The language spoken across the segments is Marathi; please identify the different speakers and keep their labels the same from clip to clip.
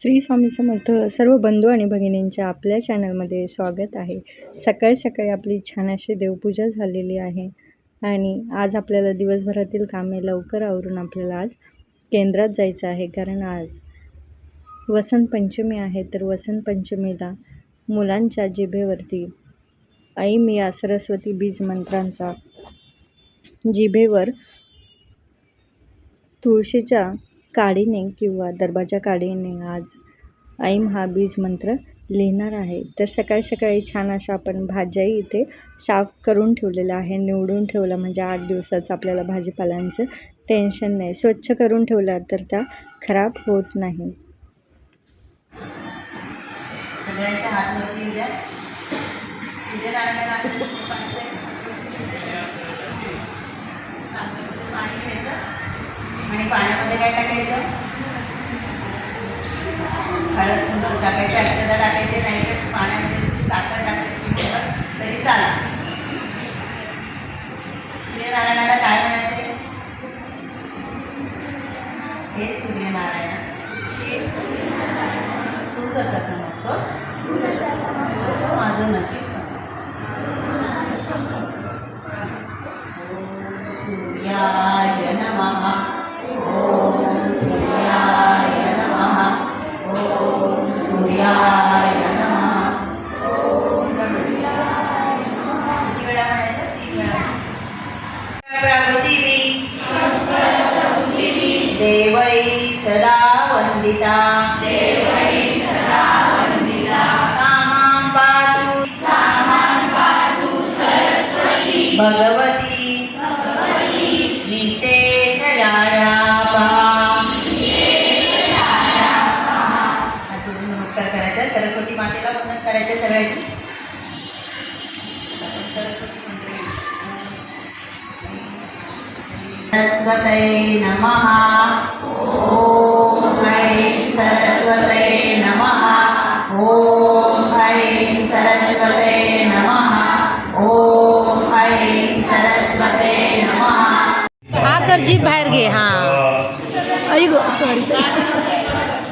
Speaker 1: श्री स्वामी समर्थ सर्व बंधू आणि भगिनींच्या आपल्या चॅनलमध्ये स्वागत आहे. सकाळी सकाळी आपली छान अशी देवपूजा झालेली आहे आणि आज आपल्याला दिवसभरातील कामे लवकर आवरून आपल्याला आज केंद्रात जायचं आहे. कारण आज वसंत पंचमी आहे तर वसंत पंचमीला मुलांच्या जिभेवरती ऐम या सरस्वती बीज मंत्रांचा जिभेवर तुळशीच्या काडीने किंवा दरबाच्या काडीने आज ऐम हा बीज मंत्र लिहिणार आहे. तर सकाळी सकाळी छान अशा आपण भाज्याही इथे साफ करून ठेवलेल्या आहे निवडून ठेवलं म्हणजे आठ दिवसाचं आपल्याला भाजीपालांचं टेन्शन नाही. स्वच्छ करून ठेवला तर त्या खराब होत नाही.
Speaker 2: पाणी आणि पाण्यामध्ये काय टाकायचं? हळद कुंकू टाकायचे अक्षदा टाकायचे नाही तर पाण्यामध्ये साखर टाकायची तरी चाला सूर्यनारायणाला काय म्हणायचे? हे सूर्यनारायण तू कसं प्रभुदेवी देवै सदा वन्दिता। सामां पातु। भगवती। विशेषयाळापहा हात जोडून नमस्कार करायचा सरस्वती मातेला वंदन करायचं सगळ्यांनी. सरस्वती नमः।
Speaker 3: हा जीभ बाहेर घे हा ऐक सॉरी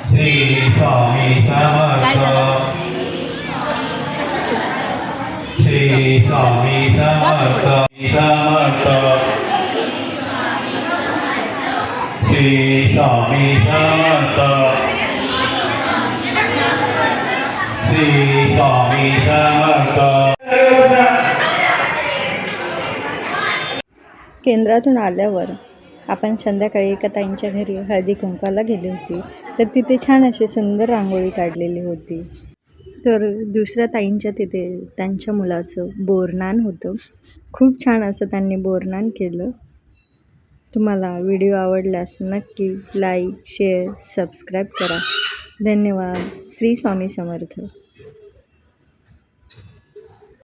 Speaker 4: श्री स्वामी
Speaker 3: काय झालं?
Speaker 4: श्री स्वामी श्री स्वामी समर्थ श्री स्वामी समर्थ
Speaker 1: केंद्रातून आल्यावर आपण संध्याकाळी एका ताईंच्या घरी हळदी कुंकाला गेली होती. तर तिथे छान अशी सुंदर रांगोळी काढलेली होती. तर दुसऱ्या ताईंच्या तिथे त्यांच्या मुलाचं बोरनान होतं. खूप छान असं त्यांनी बोरनान केलं. तुम्हाला व्हिडिओ आवडल्यास नक्की लाईक शेअर सबस्क्राईब करा. धन्यवाद. श्री स्वामी समर्थ.